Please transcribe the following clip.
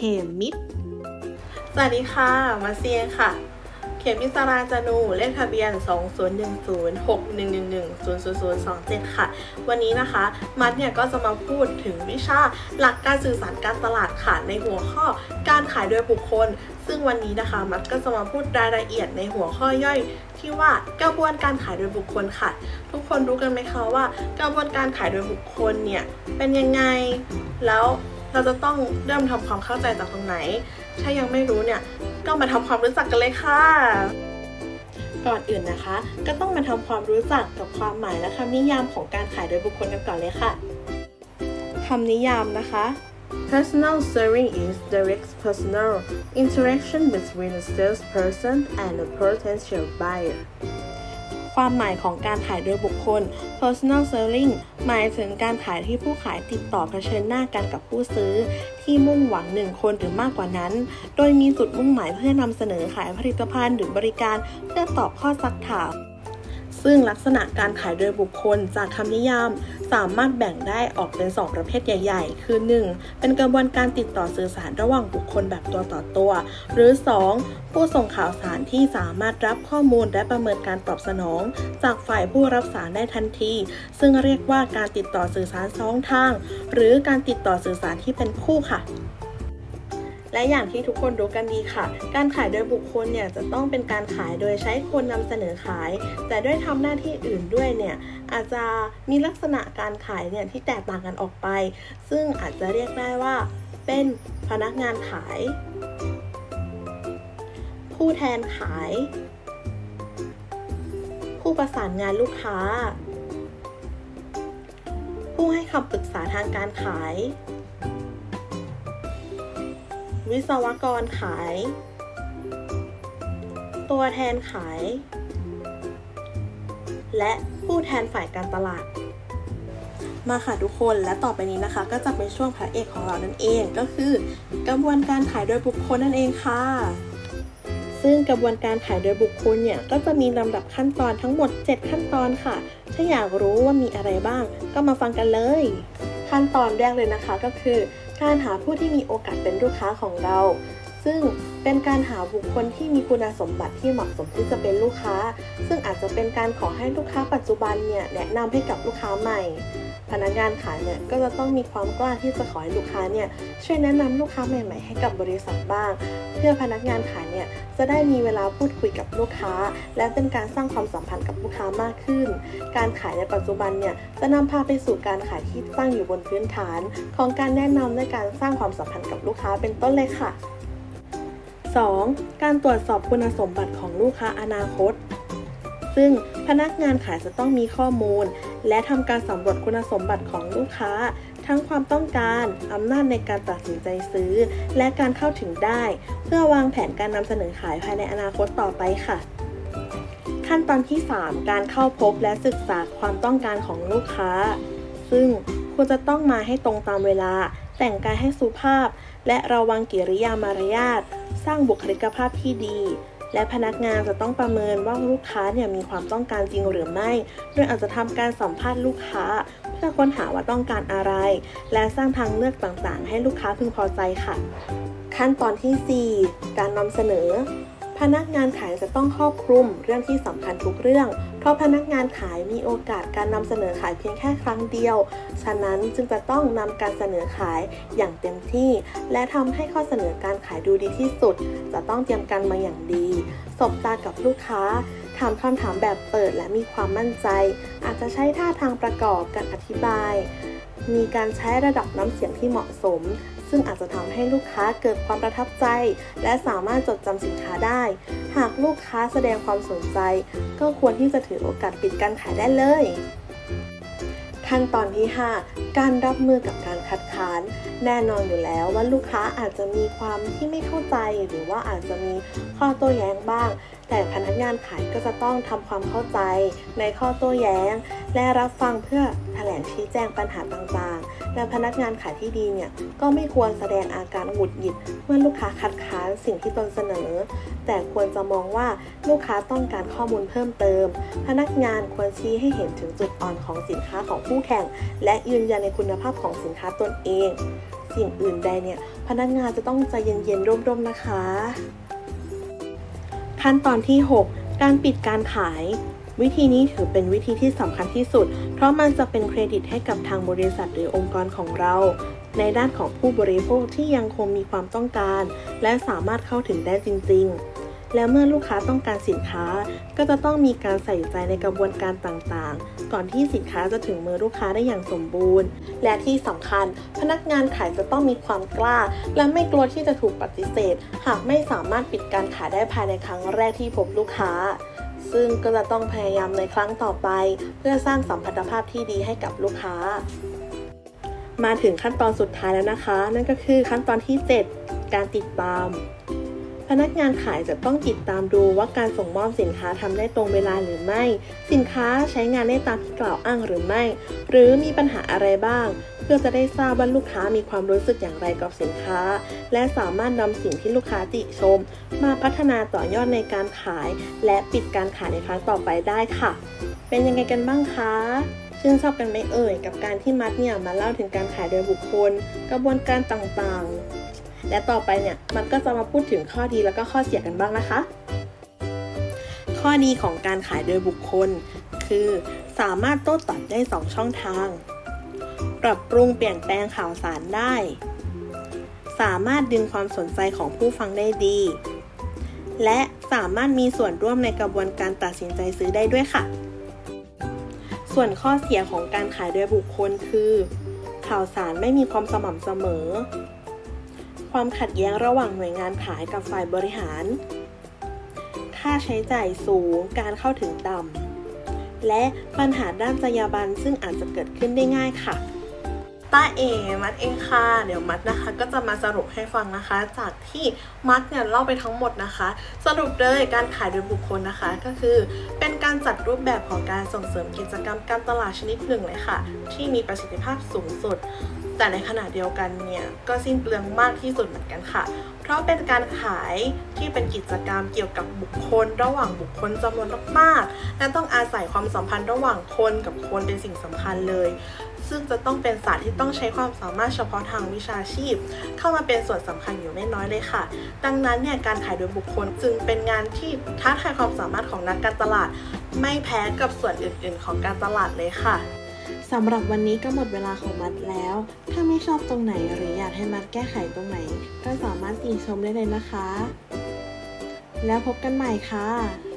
เขมมิตรสวัสดีค่ะ มาเซียค่ะ เขมมิตรสราจานู เลขทะเบียน 20106111000027 ค่ะ วันนี้นะคะ มัดเนี่ยก็จะมาพูดถึงวิชาหลักการสื่อสารการตลาดค่ะ ในหัวข้อการขายโดยบุคคล ซึ่งวันนี้นะคะ มัดก็จะมาพูดรายละเอียดในหัวข้อย่อยที่ว่ากระบวนการขายโดยบุคคลค่ะ ทุกคนรู้กันไหมคะว่ากระบวนการขายโดยบุคคลเนี่ยเป็นยังไง แล้ว เราจะต้องเริ่มทำความเข้าใจจากตรงไหน ถ้ายังไม่รู้เนี่ย ก็มาทำความรู้จักกันเลยค่ะ ก่อนอื่นนะคะ ก็ต้องมาทำความรู้จักกับความหมายและคำนิยามของการขายโดยบุคคลกันก่อนเลยค่ะคำนิยามนะคะ Personal selling is direct personal interaction between a salesperson and a potential buyer ความหมายของการขายโดยบุคคล personal selling หมายถึงการขายที่ผู้ขายติดต่อเผชิญหน้ากันกับผู้ซื้อ ที่มุ่งหวังหนึ่งคนหรือมากกว่านั้น โดยมีจุดมุ่งหมายเพื่อนำเสนอขายผลิตภัณฑ์หรือบริการเพื่อตอบข้อซักถาม ซึ่งลักษณะการขายโดยบุคคลจากคำนิยาม สามารถแบ่งได้ออกเป็น 2 ประเภทใหญ่ ๆ คือ 1. เป็นกระบวนการติดต่อสื่อสารระหว่างบุคคลแบบตัวต่อตัว หรือ 2. ผู้ส่งข่าวสารที่สามารถรับข้อมูลและประเมินการตอบสนอง จากฝ่ายผู้รับสารได้ทันที ซึ่งเรียกว่าการติดต่อสื่อสารสองทาง หรือการติดต่อสื่อสารที่เป็นคู่ค่ะ และอย่างที่ทุกคนรู้กันดีค่ะ การขายโดยบุคคลเนี่ยจะต้องเป็นการขายโดยใช้คนนำเสนอขาย แต่ด้วยทำหน้าที่อื่นด้วยเนี่ยอาจจะมีลักษณะการขายเนี่ยที่แตกต่างกันออกไป ซึ่งอาจจะเรียกได้ว่า เป็นพนักงานขาย ผู้แทนขาย ผู้ประสานงานลูกค้า ผู้ให้คำปรึกษาทางการขาย วิศวกรขาย ตัวแทนขาย และผู้แทนฝ่ายการตลาด มาค่ะทุกคนและต่อไปนี้นะคะ ก็จะเป็นช่วงพระเอกของเรานั่นเองก็คือ กระบวนการขายโดยบุคคลนั่นเองค่ะซึ่งกระบวนการขายโดยบุคคลเนี่ยก็จะมีลำดับขั้นตอนทั้งหมด 7 ขั้นตอนค่ะ ถ้าอยากรู้ว่ามีอะไรบ้าง ก็มาฟังกันเลย ขั้นตอนแรกเลยนะคะก็คือ การหาผู้ที่มีโอกาสเป็นลูกค้าของเรา ซึ่งเป็นการหาบุคคลที่มีคุณสมบัติที่เหมาะสมที่จะเป็นลูกค้า ซึ่งอาจจะเป็นการขอให้ลูกค้าปัจจุบันเนี่ยแนะนำให้กับลูกค้าใหม่ พนักงานขายเนี่ยก็จะต้องมีความกล้าที่จะขอให้ลูกค้าเนี่ยช่วยแนะนำลูกค้าใหม่ ๆ ให้กับบริษัทบ้าง เพื่อพนักงานขายเนี่ยจะได้มีเวลาพูดคุยกับลูกค้า และเป็นการสร้างความสัมพันธ์กับลูกค้ามากขึ้น การขายในปัจจุบันเนี่ยจะนำพาไปสู่การขายที่ตั้งอยู่บนพื้นฐาน ของการแนะนำและการสร้างความสัมพันธ์กับลูกค้าเป็นต้นเลยค่ะ 2. การตรวจสอบคุณสมบัติของลูกค้าอนาคต ซึ่งพนักงานขายจะต้องมีข้อมูล และทำการสำรวจคุณสมบัติของลูกค้า ทั้งความต้องการ อำนาจในการตัดสินใจซื้อ และการเข้าถึงได้ เพื่อวางแผนการนำเสนอขายภายในอนาคตต่อไปค่ะ ขั้นตอนที่ 3 การเข้าพบและศึกษาความต้องการของลูกค้า ซึ่งคุณจะต้องมาให้ตรงตามเวลา แต่งกายให้สุภาพ และระวังกิริยามารยาท ร้างบุคลิกภาพที่ดี และพนักงานจะต้องประเมินว่าลูกค้าเนี่ยมีความต้องการจริงหรือไม่ โดยอาจจะทำการสัมภาษณ์ลูกค้า เพื่อค้นหาว่าต้องการอะไร และสร้างทางเลือกต่างๆ ให้ลูกค้าพึงพอใจค่ะ ขั้นตอนที่ 4 การนำเสนอ พนักงานขายจะต้องครอบคลุมเรื่องที่สำคัญทุกเรื่อง ราะพนักงานขายมีโอกาสการนำเสนอขายเพียงแค่ครั้งเดียว ฉะนั้นจึงจะต้องนำการเสนอขายอย่างเต็มที่ และทำให้ข้อเสนอการขายดูดีที่สุด จะต้องเตรียมการมาอย่างดี สบตากับลูกค้าถามคำถามแบบเปิดและมีความมั่นใจ อาจจะใช้ท่าทางประกอบการอธิบาย มีการใช้ระดับน้ำเสียงที่เหมาะสม ซึ่งอาจจะทำให้ลูกค้าเกิดความประทับใจ และสามารถจดจำสินค้าได้ หากลูกค้าแสดงความสนใจ ก็ควรที่จะถือโอกาสปิดการขายได้เลย ขั้นตอนที่ 5 การรับมือกับการคัดค้าน แน่นอนอยู่แล้วว่าลูกค้าอาจจะมีความที่ไม่เข้าใจ หรือว่าอาจจะมีข้อโต้แย้งบ้าง แต่พนักงานขายก็จะต้องทำความเข้าใจในข้อโต้แย้ง และรับฟังเพื่อ แถลงชี้แจงปัญหาต่างๆ และพนักงานขายที่ดีเนี่ยก็ไม่ควรแสดงอาการหงุดหงิด เมื่อลูกค้าคัดค้านสิ่งที่ตนเสนอ แต่ควรจะมองว่าลูกค้าต้องการข้อมูลเพิ่มเติม พนักงานควรชี้ให้เห็นถึงจุดอ่อนของสินค้าของคู่แข่ง และยืนยันในคุณภาพของสินค้าตนเอง สิ่งอื่นใดเนี่ยพนักงานจะต้องใจเย็นๆร่มๆนะคะ ขั้นตอนที่ 6 การปิดการขาย วิธีนี้ถือเป็นวิธีที่สำคัญที่สุด เพราะมันจะเป็นเครดิตให้กับทางบริษัทหรือองค์กรของเรา ในด้านของผู้บริโภคที่ยังคงมีความต้องการ และสามารถเข้าถึงได้จริง ๆ และเมื่อลูกค้าต้องการสินค้า ก็จะต้องมีการใส่ใจในกระบวนการต่างๆ ก่อนที่สินค้าจะถึงมือลูกค้าได้อย่างสมบูรณ์ และที่สำคัญ พนักงานขายจะต้องมีความกล้า และไม่กลัวที่จะถูกปฏิเสธ หากไม่สามารถปิดการขายได้ภายในครั้งแรกที่พบลูกค้า ซึ่งก็จะต้องพยายามในครั้งต่อไป เพื่อสร้างสัมพันธภาพที่ดีให้กับลูกค้า มาถึงขั้นตอนสุดท้ายแล้วนะคะ นั่นก็คือขั้นตอนที่ 7 การติดตาม พนักงานขายจะต้องติดตามดูว่าการส่งมอบสินค้าทำได้ตรงเวลาหรือไม่ สินค้าใช้งานได้ตามที่กล่าวอ้างหรือไม่ หรือมีปัญหาอะไรบ้าง พื่อจะได้ทราบว่าลูกค้ามีความรู้สึกอย่างไรกับสินค้า และสามารถนำสิ่งที่ลูกค้าติชม มาพัฒนาต่อยอดในการขาย และปิดการขายในครั้งต่อไปได้ค่ะ เป็นยังไงกันบ้างคะชื่นชอบกันไหมเอ่ยกับการที่มัดเนี่ยมาเล่าถึงการขายโดยบุคคล กระบวนการต่างๆ และต่อไปเนี่ยมันก็จะมาพูดถึงข้อดีแล้วก็ข้อเสียกันบ้างนะคะ ข้อดีของการขายโดยบุคคล คือสามารถโต้ตอบได้ 2 ช่องทาง ปรับปรุงเปลี่ยนแปลงข่าวสารได้ สามารถดึงความสนใจของผู้ฟังได้ดี และสามารถมีส่วนร่วมในกระบวนการตัดสินใจซื้อได้ด้วยค่ะ ส่วนข้อเสียของการขายโดยบุคคลคือ ข่าวสารไม่มีความสม่ำเสมอ ความขัดแย้งระหว่างหน่วยงานขายกับฝ่ายบริหาร ค่าใช้จ่ายสูง การเข้าถึงต่ำ และปัญหาด้านจรรยาบรรณซึ่งอาจจะเกิดขึ้นได้ง่ายค่ะต้าเอมัดเองค่ะ เดี๋ยวมัดนะคะ ก็จะมาสรุปให้ฟังนะคะ จากที่มัดเนี่ยเล่าไปทั้งหมดนะคะ สรุปเลยการขายโดยบุคคลนะคะ ก็คือเป็น การจัดรูปแบบของการส่งเสริมกิจกรรมการตลาดชนิดหนึ่งเลยค่ะ ที่มีประสิทธิภาพสูงสุด แต่ในขณะเดียวกันเนี่ยก็สิ้นเปลืองมากที่สุดเหมือนกันค่ะ เพราะเป็นการขายที่เป็นกิจกรรมเกี่ยวกับบุคคล ระหว่างบุคคลจำนวนมากๆและต้องอาศัยความสัมพันธ์ระหว่างคนกับคนเป็นสิ่งสำคัญเลย ซึ่งจะต้องเป็นศาสตร์ที่ต้องใช้ความสามารถเฉพาะทางวิชาชีพ เข้ามาเป็นส่วนสำคัญอยู่ไม่น้อยเลยค่ะ ดังนั้นเนี่ยการขายโดยบุคคลจึงเป็นงานที่ท้าทายความสามารถของนักการตลาด ไม่แพ้กับส่วนอื่น ๆ ของการตลาดเลยค่ะสำหรับวันนี้ก็หมดเวลาของมัดแล้ว ถ้าไม่ชอบตรงไหนหรืออยากให้มัดแก้ไขตรงไหน ก็สามารถติชมได้เลยนะคะ แล้วพบกันใหม่ค่ะ